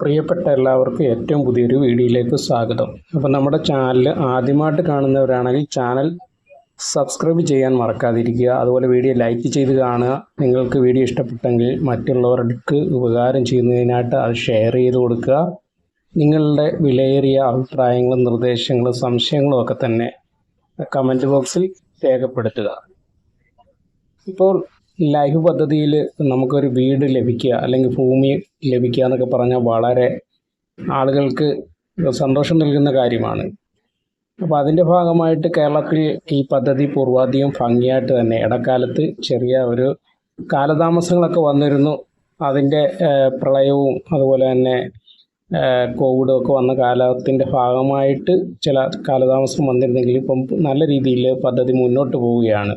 പ്രിയപ്പെട്ട എല്ലാവർക്കും ഏറ്റവും പുതിയൊരു വീഡിയോയിലേക്ക് സ്വാഗതം. അപ്പോൾ നമ്മുടെ ചാനൽ ആദ്യമായിട്ട് കാണുന്നവരാണെങ്കിൽ ചാനൽ സബ്സ്ക്രൈബ് ചെയ്യാൻ മറക്കാതിരിക്കുക. അതുപോലെ വീഡിയോ ലൈക്ക് ചെയ്ത് കാണുക. നിങ്ങൾക്ക് വീഡിയോ ഇഷ്ടപ്പെട്ടെങ്കിൽ മറ്റുള്ളവർക്ക് ഉപകാരം ചെയ്യുന്നതിനായിട്ട് അത് ഷെയർ ചെയ്ത് കൊടുക്കുക. നിങ്ങളുടെ വിലയേറിയ അഭിപ്രായങ്ങളും നിർദ്ദേശങ്ങളും സംശയങ്ങളും ഒക്കെ തന്നെ കമന്റ് ബോക്സിൽ രേഖപ്പെടുത്തുക. ഇപ്പോൾ ലൈഫ് പദ്ധതിയിൽ നമുക്കൊരു വീട് ലഭിക്കുക അല്ലെങ്കിൽ ഭൂമി ലഭിക്കുക എന്നൊക്കെ പറഞ്ഞാൽ വളരെ ആളുകൾക്ക് സന്തോഷം നൽകുന്ന കാര്യമാണ്. അപ്പോൾ അതിന്റെ ഭാഗമായിട്ട് കേരളത്തിൽ ഈ പദ്ധതി പൂർവാധികം ഭംഗിയായിട്ട് തന്നെ ഇടക്കാലത്ത് ചെറിയ ഒരു കാലതാമസങ്ങളൊക്കെ വന്നിരുന്നു. അതിന്റെ പ്രളയവും അതുപോലെ തന്നെ കോവിഡും ഒക്കെ വന്ന കാലത്തിന്റെ ഭാഗമായിട്ട് ചില കാലതാമസം വന്നിരുന്നെങ്കിലും ഇപ്പം നല്ല രീതിയിൽ പദ്ധതി മുന്നോട്ട് പോവുകയാണ്.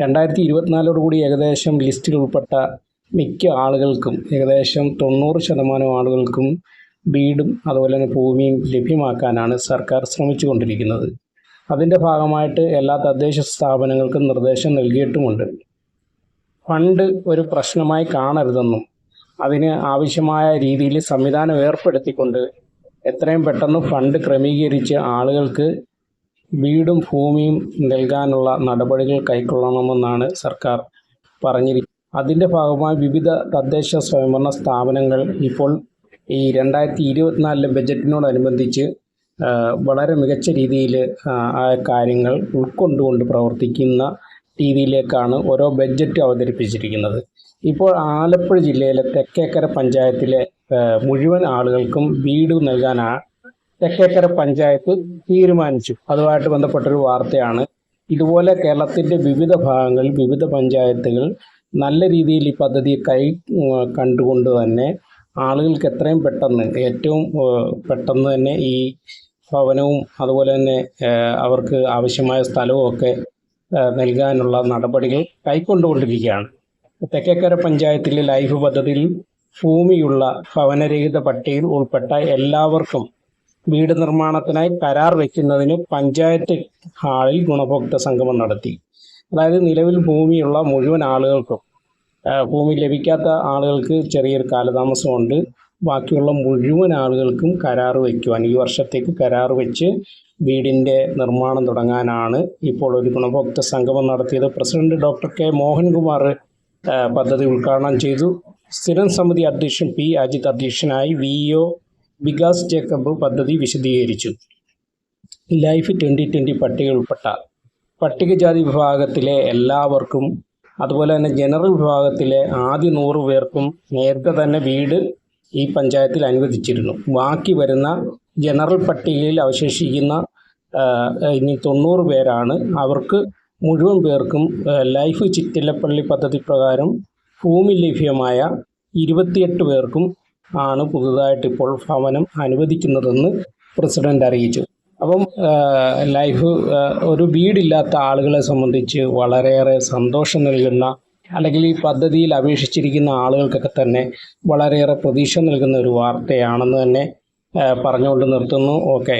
രണ്ടായിരത്തി ഇരുപത്തിനാലോടുകൂടി ഏകദേശം ലിസ്റ്റിൽ ഉൾപ്പെട്ട മിക്ക ആളുകൾക്കും ഏകദേശം തൊണ്ണൂറ് ശതമാനം ആളുകൾക്കും വീടും അതുപോലെ തന്നെ ഭൂമിയും ലഭ്യമാക്കാനാണ് സർക്കാർ ശ്രമിച്ചു കൊണ്ടിരിക്കുന്നത് അതിന്റെ ഭാഗമായിട്ട് എല്ലാ തദ്ദേശ സ്ഥാപനങ്ങൾക്കും നിർദ്ദേശം നൽകിയിട്ടുമുണ്ട്. ഫണ്ട് ഒരു പ്രശ്നമായി കാണരുതെന്നും അതിന് ആവശ്യമായ രീതിയിൽ സംവിധാനം ഏർപ്പെടുത്തിക്കൊണ്ട് എത്രയും പെട്ടെന്ന് ഫണ്ട് ക്രമീകരിച്ച് ആളുകൾക്ക് വീടും ഭൂമിയും നൽകാനുള്ള നടപടികൾ കൈക്കൊള്ളണമെന്നാണ് സർക്കാർ പറഞ്ഞിരിക്കുന്നത്. അതിന്റെ ഭാഗമായി വിവിധ തദ്ദേശ സ്വയംഭരണ സ്ഥാപനങ്ങൾ ഇപ്പോൾ ഈ രണ്ടായിരത്തി ഇരുപത്തിനാലിലെ ബജറ്റിനോടനുബന്ധിച്ച് വളരെ മികച്ച രീതിയിൽ ആ കാര്യങ്ങൾ ഉൾക്കൊണ്ടുകൊണ്ട് പ്രവർത്തിക്കുന്ന രീതിയിലേക്കാണ് ഓരോ ബഡ്ജറ്റ് അവതരിപ്പിച്ചിരിക്കുന്നത്. ഇപ്പോൾ ആലപ്പുഴ ജില്ലയിലെ തെക്കേക്കര പഞ്ചായത്തിലെ മുഴുവൻ ആളുകൾക്കും വീട് നൽകാനാണ് തെക്കേക്കര പഞ്ചായത്ത് തീരുമാനിച്ചു. അതുമായിട്ട് ബന്ധപ്പെട്ടൊരു വാർത്തയാണ്. ഇതുപോലെ കേരളത്തിന്റെ വിവിധ ഭാഗങ്ങളിൽ വിവിധ പഞ്ചായത്തുകൾ നല്ല രീതിയിൽ ഈ പദ്ധതി കൈ കണ്ടുകൊണ്ട് തന്നെ ആളുകൾക്ക് എത്രയും പെട്ടെന്ന് ഏറ്റവും പെട്ടെന്ന് തന്നെ ഈ ഭവനവും അതുപോലെ തന്നെ അവർക്ക് ആവശ്യമായ സ്ഥലവും ഒക്കെ നൽകാനുള്ള നടപടികൾ കൈക്കൊണ്ടുകൊണ്ടിരിക്കുകയാണ്. തെക്കേക്കര പഞ്ചായത്തിലെ ലൈഫ് പദ്ധതിയിൽ ഭൂമിയുള്ള ഭവനരഹിത പട്ടികയിൽ ഉൾപ്പെട്ട എല്ലാവർക്കും വീട് നിർമ്മാണത്തിനായി കരാർ വയ്ക്കുന്നതിന് പഞ്ചായത്ത് ഹാളിൽ ഗുണഭോക്തൃ സംഗമം നടത്തി. അതായത് നിലവിൽ ഭൂമിയുള്ള മുഴുവൻ ആളുകൾക്കും ഭൂമി ലഭിക്കാത്ത ആളുകൾക്ക് ചെറിയൊരു കാലതാമസമുണ്ട്. ബാക്കിയുള്ള മുഴുവൻ ആളുകൾക്കും കരാർ വയ്ക്കുവാൻ ഈ വർഷത്തേക്ക് കരാർ വെച്ച് വീടിന്റെ നിർമ്മാണം തുടങ്ങാനാണ് ഇപ്പോൾ ഒരു ഗുണഭോക്തൃ സംഗമം നടത്തിയത്. President doctor K. മോഹൻകുമാർ പദ്ധതി ഉദ്ഘാടനം ചെയ്തു. സ്ഥിരം സമിതി അധ്യക്ഷൻ പി. അജിത് അധ്യക്ഷനായി വി. ഒ. വികാസ് ജേക്കബ് പദ്ധതി വിശദീകരിച്ചു. ലൈഫ് ട്വന്റി ട്വന്റി പട്ടിക ഉൾപ്പെട്ട പട്ടികജാതി വിഭാഗത്തിലെ എല്ലാവർക്കും അതുപോലെ തന്നെ ജനറൽ വിഭാഗത്തിലെ ആദ്യ നൂറ് പേർക്കും നേരത്തെ തന്നെ വീട് ഈ പഞ്ചായത്തിൽ അനുവദിച്ചിരുന്നു. ബാക്കി വരുന്ന ജനറൽ പട്ടികയിൽ അവശേഷിക്കുന്ന ഇനി തൊണ്ണൂറ് പേരാണ്. അവർക്ക് മുഴുവൻ പേർക്കും ലൈഫ് ചിറ്റിലപ്പള്ളി പദ്ധതി പ്രകാരം ഭൂമി ലഭ്യമായ ഇരുപത്തിയെട്ട് പേർക്കും ആണ് പുതുതായിട്ട് ഇപ്പോൾ ഭവനം അനുവദിക്കുന്നതെന്ന് പ്രസിഡന്റ് അറിയിച്ചു. അപ്പം ലൈഫ് ഒരു വീടില്ലാത്ത ആളുകളെ സംബന്ധിച്ച് വളരെയേറെ സന്തോഷം നൽകുന്ന അല്ലെങ്കിൽ ഈ പദ്ധതിയിൽ അപേക്ഷിച്ചിരിക്കുന്ന ആളുകൾക്കൊക്കെ തന്നെ വളരെയേറെ പ്രതീക്ഷ നൽകുന്ന ഒരു വാർത്തയാണെന്ന് തന്നെ പറഞ്ഞുകൊണ്ട് നിർത്തുന്നു. ഓക്കെ.